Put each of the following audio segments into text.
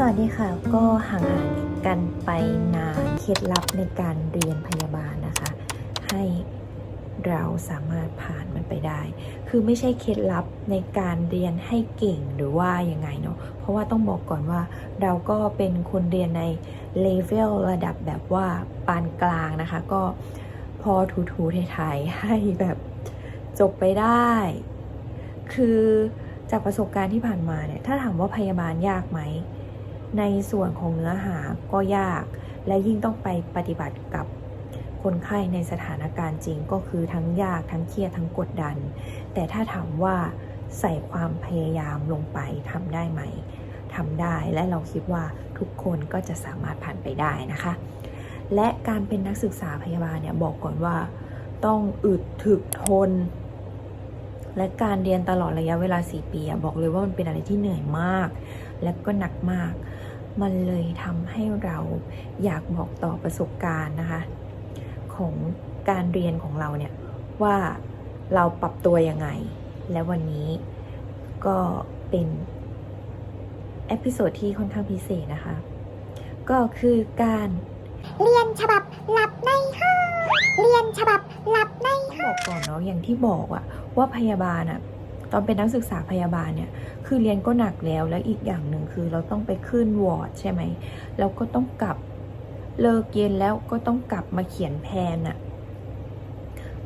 สวัสดีค่ะ ก็ห่างหายกันไปนานเคล็ดลับในการเรียนพยาบาลนะคะ ให้เราสามารถผ่านมันไปได้ คือไม่ใช่เคล็ดลับในการเรียนให้เก่งหรือว่ายังไงเนาะ เพราะว่าต้องบอกก่อนว่าเราก็เป็นคนเรียนในเลเวลระดับแบบว่าปานกลางนะคะ ก็พอถูๆไทยๆให้แบบจบไปได้ คือจากประสบการณ์ที่ผ่านมาเนี่ย ถ้าถามว่าพยาบาลยากไหม ในส่วนของเนื้อหาก็ยาก และยิ่งต้องไปปฏิบัติกับคนไข้ในสถานการณ์จริงก็คือทั้งยากทั้งเครียดทั้งกดดัน แต่ถ้าถามว่าใส่ความพยายามลงไปทำได้ไหมทำได้และเราคิดว่าทุกคนก็จะสามารถผ่านไปได้นะคะ และการเป็นนักศึกษาพยาบาลเนี่ยบอกก่อนว่า ต้องอึดถึกทน และการเรียนตลอดระยะเวลา 4 ปีอะบอกเลยว่ามันเป็นอะไรที่เหนื่อยมาก และก็หนักมาก มันเลยทำให้เราอยากบอกต่อประสบการณ์นะคะ ของการเรียนของเราเนี่ย ว่าเราปรับตัวยังไง และวันนี้ก็เป็นเอพิโซดที่ค่อนข้างพิเศษนะคะ ก็คือการเรียนฉบับหลับในห้องเรียนฉบับหลับในต้องบอกก่อนเนาะอย่างที่บอกอะว่าพยาบาลอะ ตอนเป็นนักศึกษาพยาบาลเนี่ย คือเรียนก็หนักแล้ว แล้วอีกอย่างหนึ่งคือเราต้องไปขึ้นวอร์ดใช่ไหม แล้วก็ต้องกลับเลิกเย็นแล้วก็ต้องกลับมาเขียนแพนอะ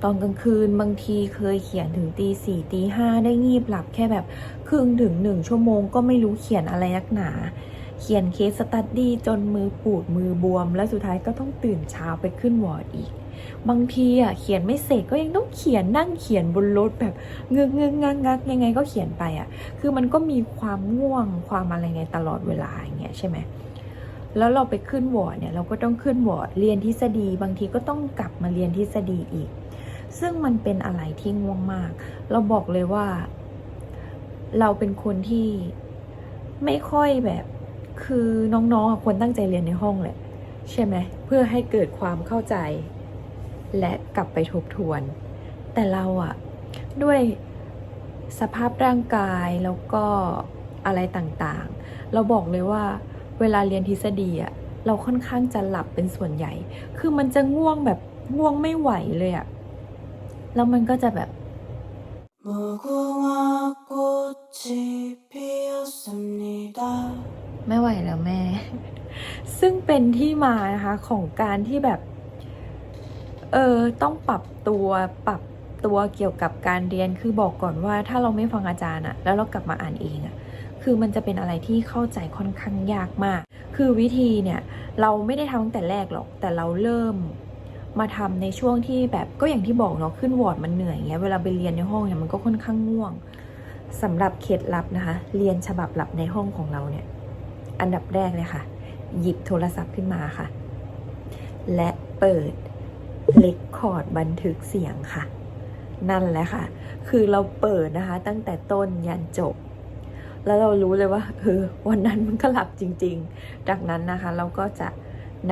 ตอนกลางคืนบางทีเคยเขียนถึงตีสี่ตีห้าได้งีบหลับแค่แบบครึ่งถึงหนึ่งชั่วโมงก็ไม่รู้เขียนอะไรนักหนา เขียนเคสสตัดดี้จนมือปูดมือบวม แล้วสุดท้ายก็ต้องตื่นเช้าไปขึ้นวอร์ดอีก บางทีอะเขียนไม่เสร็จก็ยังต้องเขียนนั่งเขียนบนรถแบบเงือกเงือกงักงักยังไงก็เขียนไปอะ คือมันก็มีความง่วงความอะไรไงตลอดเวลาอย่างเงี้ยใช่ไหมแล้วเราไปขึ้นวอร์ดเนี่ยเราก็ต้องขึ้นวอร์ดเรียนทฤษฎี บางทีก็ต้องกลับมาเรียนทฤษฎีอีก ซึ่งมันเป็นอะไรที่ง่วงมาก เราบอกเลยว่า เราเป็นคนที่ไม่ค่อยแบบคือน้องๆควรตั้งใจเรียนในห้องแหละใช่ไหมเพื่อให้เกิดความเข้าใจ และกลับไปทบทวน แต่เราอะด้วยสภาพร่างกายแล้วก็อะไรต่างๆ เราบอกเลยว่าเวลาเรียนทฤษฎีอะเราค่อนข้างจะหลับเป็นส่วนใหญ่ คือมันจะง่วงแบบง่วงไม่ไหวเลยอะแล้วมันก็จะแบบไม่ไหวแล้วแม่ ซึ่งเป็นที่มานะคะของการที่แบบ เออต้องปรับตัวปรับตัวเกี่ยวกับการเรียนคือบอกก่อนว่าถ้าเราไม่ฟังอาจารย์อะแล้วเรากลับมาอ่านเองอะคือมันจะเป็นอะไรที่เข้าใจค่อนข้างยากมาก คือวิธีเนี่ยเราไม่ได้ทำตั้งแต่แรกหรอก แต่เราเริ่มมาทำในช่วงที่แบบก็อย่างที่บอกเนาะขึ้นวอร์ดมันเหนื่อยเงี้ยเวลาไปเรียนในห้องเนี่ยมันก็ค่อนข้างง่วงสำหรับเคล็ดลับนะคะ เรียนฉบับหลับในห้องของเราเนี่ย อันดับแรกเลยค่ะ หยิบโทรศัพท์ขึ้นมาค่ะ และเปิด เลคคอร์ดบันทึกเสียงค่ะ นั่นแหละค่ะ คือเราเปิดนะคะ ตั้งแต่ต้นยันจบ แล้วเรารู้เลยว่าเออวันนั้นมันก็หลับจริง ๆ จากนั้นนะคะ เราก็จะ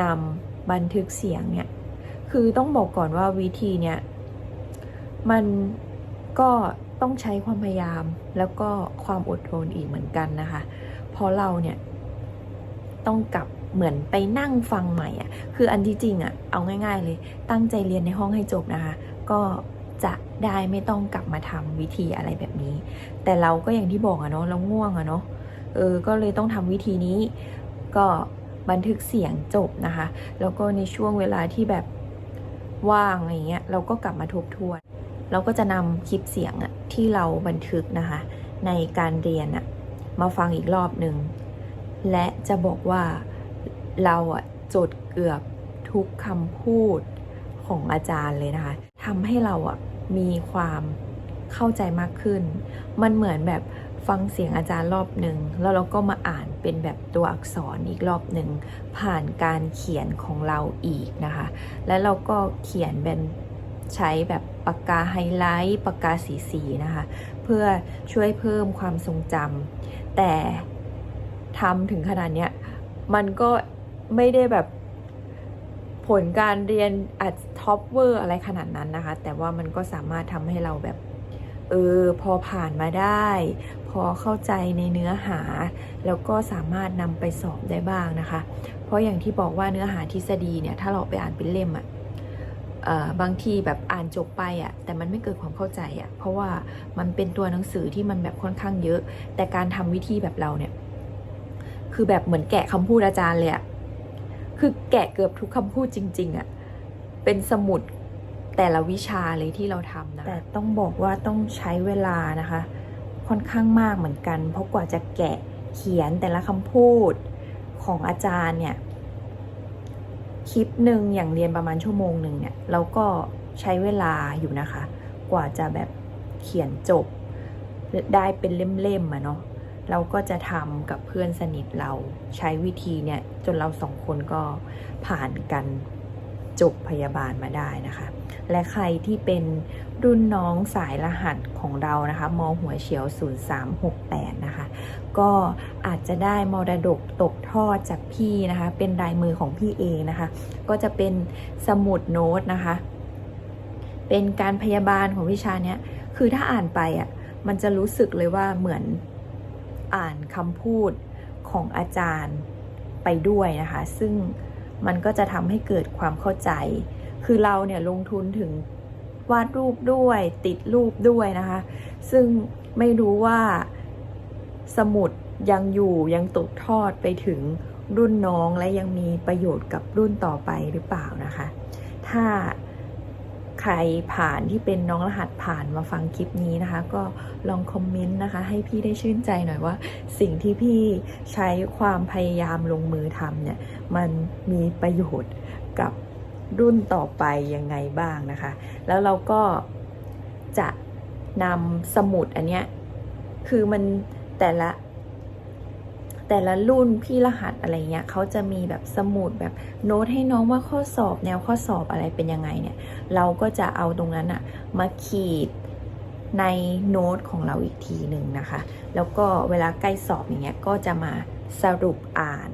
นำบันทึกเสียงเนี่ย คือต้องบอกก่อนว่าวิธีเนี่ย มันก็ต้องใช้ความพยายามแล้วก็ความอดทนอีกเหมือนกันนะคะ เพราะเราเนี่ยต้องกลับ เหมือนไปนั่งฟังใหม่อะ คืออันที่จริงอะ เอาง่าย ๆ เลย ตั้งใจเรียนในห้องให้จบนะคะ ก็จะได้ไม่ต้องกลับมาทำวิธีอะไรแบบนี้ แต่เราก็อย่างที่บอกอะเนาะ เราง่วงอะเนาะ เออ ก็เลยต้องทำวิธีนี้ ก็บันทึกเสียงจบนะคะ แล้วก็ในช่วงเวลาที่แบบว่างอะไรเงี้ย เราก็กลับมาทบทวน เราก็จะนำคลิปเสียงอะที่เราบันทึกนะคะ ในการเรียนอะมาฟังอีกรอบหนึ่ง และจะบอกว่า เราอะจดเกือบทุกคำพูดของอาจารย์เลยนะคะทำให้เราอะมีความเข้าใจมากขึ้น มันเหมือนแบบฟังเสียงอาจารย์รอบหนึ่งแล้วเราก็มาอ่านเป็นแบบตัวอักษรอีกรอบหนึ่งผ่านการเขียนของเราอีกนะคะ แล้วเราก็เขียนเป็นใช้แบบปากกาไฮไลท์ปากกาสีสีๆนะคะ เพื่อช่วยเพิ่มความทรงจำแต่ทำถึงขนาดเนี้ยมันก็ ไม่ได้แบบผลการเรียนอาจท็อปเวอร์อะไรขนาดนั้นนะคะ แต่ว่ามันก็สามารถทำให้เราแบบ เออ พอผ่านมาได้ พอเข้าใจในเนื้อหา แล้วก็สามารถนำไปสอบได้บ้างนะคะ เพราะอย่างที่บอกว่าเนื้อหาทฤษฎีเนี่ย ถ้าเราไปอ่านเป็นเล่มอะเอ่อบางทีแบบอ่านจบไปอะแต่มันไม่เกิดความเข้าใจอะเพราะว่ามันเป็นตัวหนังสือที่มันแบบค่อนข้างเยอะ แต่การทำวิธีแบบเราเนี่ย คือแบบเหมือนแกะคำพูดอาจารย์เลยอะ คือแกะเกือบทุกคำพูดจริง ๆอะเป็นสมุดแต่ละวิชาเลยที่เราทำนะ แต่ต้องบอกว่าต้องใช้เวลานะคะ ค่อนข้างมากเหมือนกัน เพราะกว่าจะแกะเขียนแต่ละคำพูดของอาจารย์เนี่ย คลิปหนึ่งอย่างเรียนประมาณชั่วโมงหนึ่งเนี่ยเราก็ใช้เวลาอยู่นะคะ กว่าจะแบบเขียนจบได้เป็นเล่มๆอะเนาะ เราก็จะทำกับเพื่อนสนิทเราใช้วิธีเนี่ยจนเราสองคนก็ผ่านกันจบพยาบาลมาได้นะคะ และใครที่เป็นรุ่นน้องสายรหัสของเรานะคะ มหัวเฉียว 0368 นะคะ ก็อาจจะได้มรดกตกทอดจากพี่นะคะ เป็นลายมือของพี่เองนะคะ ก็จะเป็นสมุดโน้ตนะคะ เป็นการพยาบาลของวิชาเนี้ย คือถ้าอ่านไปอะ มันจะรู้สึกเลยว่าเหมือน อ่านคำพูดของอาจารย์ไปด้วยนะคะ ซึ่งมันก็จะทำให้เกิดความเข้าใจ คือเราเนี่ยลงทุนถึงวาดรูปด้วยติดรูปด้วยนะคะ ซึ่งไม่รู้ว่าสมุดยังอยู่ยังตกทอดไปถึงรุ่นน้องและยังมีประโยชน์กับรุ่นต่อไปหรือเปล่านะคะ ถ้า ใครผ่านที่เป็นน้องรหัสผ่านมาฟังคลิปนี้นะคะ ก็ลองคอมเมนต์นะคะ ให้พี่ได้ชื่นใจหน่อยว่า สิ่งที่พี่ใช้ความพยายามลงมือทำเนี่ย มันมีประโยชน์กับรุ่นต่อไปยังไงบ้างนะคะ แล้วเราก็จะนำสมุดอันเนี้ยคือมันแต่ละ แต่ละรุ่นพี่รหัสอะไรเงี้ยเขาจะมีแบบสมุดแบบโน้ตให้น้องว่าข้อสอบแนวข้อสอบอะไรเป็นยังไงเนี่ย เราก็จะเอาตรงนั้นอะมาขีดในโน้ตของเราอีกทีหนึ่งนะคะ แล้วก็เวลาใกล้สอบอย่างเงี้ยก็จะมาสรุปอ่าน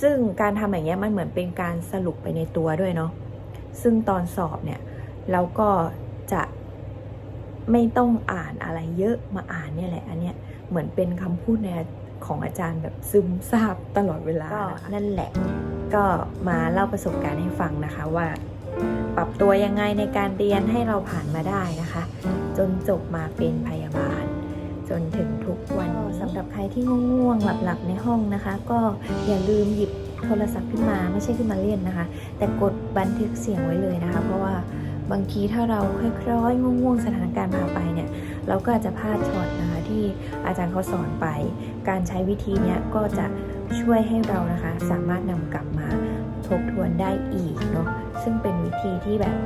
ซึ่งการทำอย่างเงี้ยมันเหมือนเป็นการสรุปไปในตัวด้วยเนาะซึ่งตอนสอบเนี่ยเราก็จะไม่ต้องอ่านอะไรเยอะมาอ่านเนี่ยแหละอันเนี้ยเหมือนเป็นคำพูดใน ของอาจารย์แบบซึมซาบตลอดเวลานะคะนั่นแหละ ก็มาเล่าประสบการณ์ให้ฟังนะคะว่า ปรับตัวยังไงในการเรียนให้เราผ่านมาได้นะคะ จนจบมาเป็นพยาบาล จนถึงทุกวันนี้สำหรับใครที่ง่วงๆหลับๆในห้องนะคะ ก็อย่าลืมหยิบโทรศัพท์ขึ้นมาไม่ใช่ขึ้นมาเล่นนะคะ แต่กดบันทึกเสียงไว้เลยนะคะ เพราะว่าบางทีถ้าเราคล้อยๆง่วงๆสถานการณ์พาไปเนี่ย เราก็อาจจะพลาดช็อตนะคะที่อาจารย์เขาสอนไป การใช้วิธีนี้ก็จะช่วยให้เรานะคะสามารถนำกลับมาทบทวนได้อีกเนาะซึ่งเป็นวิธีที่แบบ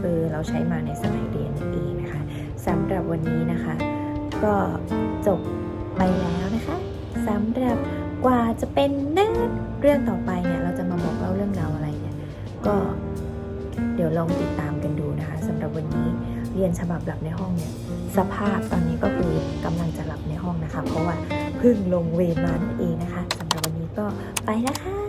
เออเราใช้มาในสมัยเรียนนั่นเองนะคะสำหรับวันนี้นะคะ ก็จบไปแล้วนะคะสำหรับกว่าจะเป็นเนื้อเรื่องต่อไปเนี่ยเราจะมาบอกเล่าเรื่องราวอะไรเนี่ยก็เดี๋ยวลองติดตามกันดูนะคะสำหรับวันนี้ เรียนฉบับหลับในห้องเนี่ยสภาพตอนนี้ก็คือกำลังจะหลับในห้องนะคะ เพราะว่าเพิ่งลงเวรมานั่นเองนะคะสำหรับวันนี้ก็ไปแล้วค่ะ